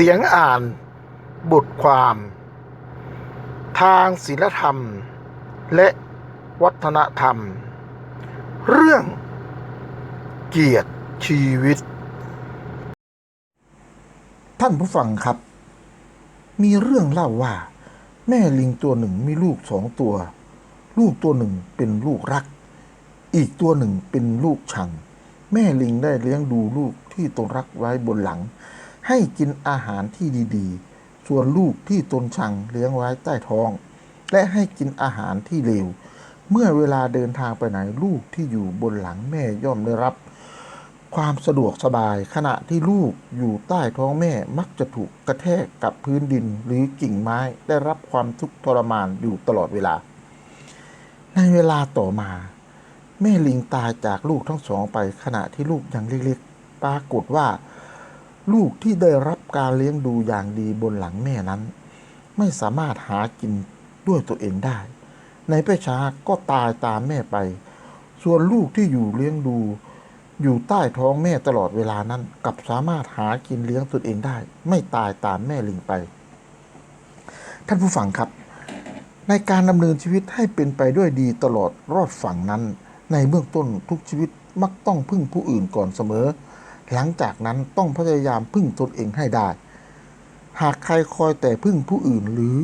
เสียงอ่านบทความ ทางศิลธรรม และวัฒนธรรม เรื่องเกียรติชีวิต ท่านผู้ฟังครับ มีเรื่องเล่าว่า แม่ลิงตัวหนึ่งมีลูกสองตัว ลูกตัวหนึ่งเป็นลูกรัก อีกตัวหนึ่งเป็นลูกชัง แม่ลิงได้เลี้ยงดูลูกที่ตนรักไว้บนหลัง ให้กินอาหารที่ดี ๆ ส่วนลูกที่ตนชังเลี้ยงไว้ใต้ท้อง และให้กินอาหารที่เลว เมื่อเวลาเดินทางไปไหนลูกที่อยู่บนหลังแม่ย่อมได้รับ ความสะดวกสบายขณะที่ลูกอยู่ใต้ท้องแม่มักจะถูกกระแทกกับพื้นดินหรือกิ่งไม้ได้รับความทุกข์ทรมานอยู่ตลอดเวลา ในเวลาต่อมาแม่ลิงตายจากลูกทั้งสองไปขณะที่ลูกยังเล็กๆ ปรากฏว่า ลูกที่ได้รับการเลี้ยงดูอย่างดีบนหลังแม่นั้น ไม่สามารถหากินด้วยตัวเองได้ ในไม่ช้าก็ตายตามแม่ไป ส่วนลูกที่อยู่เลี้ยงดู อยู่ใต้ท้องแม่ตลอดเวลานั้นกลับสามารถหากินเลี้ยงตนเองได้ ไม่ตายตามแม่ลิงไป ท่านผู้ฟังครับ ในการดำเนินชีวิตให้เป็นไปด้วยดีตลอดรอดฝั่งนั้น ในเบื้องต้นทุกชีวิตมักต้องพึ่งผู้อื่นก่อนเสมอ หลังจากนั้นต้องพยายามพึ่งตนเองให้ได้ หากใครคอยแต่พึ่งผู้อื่นหรือ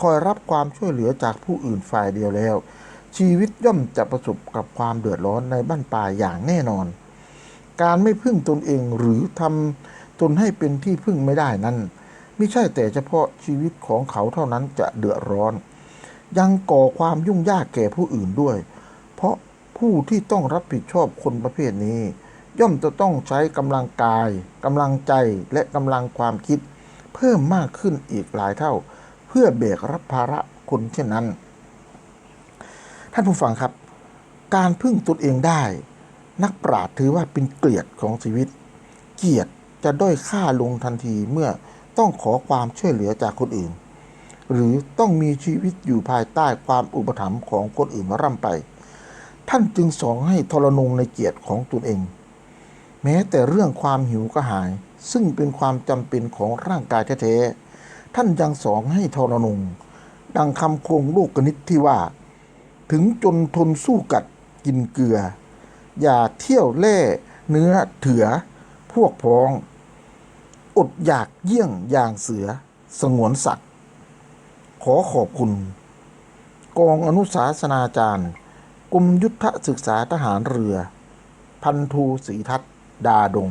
คอยรับความช่วยเหลือจากผู้อื่นฝ่ายเดียวแล้ว ชีวิตย่อมจะประสบกับความเดือดร้อนในบ้านปลาอย่างแน่นอน การไม่พึ่งตนเองหรือทำตนให้เป็นที่พึ่งไม่ได้นั้นไม่ใช่แต่เฉพาะชีวิตของเขาเท่านั้นจะเดือดร้อน ยังก่อความยุ่งยากแก่ผู้อื่นด้วย เพราะผู้ที่ต้องรับผิดชอบคนประเภทนี้ ย่อมจะต้องใช้กำลังกายกำลังใจและกำลังความคิด เพิ่มมากขึ้นอีกหลายเท่า เพื่อแบกรับภาระคนเช่นนั้น ท่านผู้ฟังครับ การพึ่งตนเองได้ นักปราชญ์ถือว่าเป็นเกลียรติของชีวิต เกียรติจะด้อยค่าลงทันทีเมื่อต้องขอความช่วยเหลือจากคนอื่น หรือต้องมีชีวิตอยู่ภายใต้ความอุปถัมภ์ของคนอื่นร่ำไป ท่านจึงสอนให้ทรนงในเกียรติของตนเอง แม้แต่เรื่องความหิวกระหาย ซึ่งเป็นความจำเป็นของร่างกายแท้ๆท่านยังสอนให้ทรนงดังคำโครงโลกกนิตที่ว่า ถึงจนทนสู้กัดกินเกลือ อย่าเที่ยวแล่เนื้อเถือ พวกพ้อง อดอยากเยี่ยงอย่างเสือสงวนสัตว์ขอขอบคุณ กองอนุสาสนาจารย์ กรมยุทธศึกษาทหารเรือ พันทูศรีทัศน ดาดง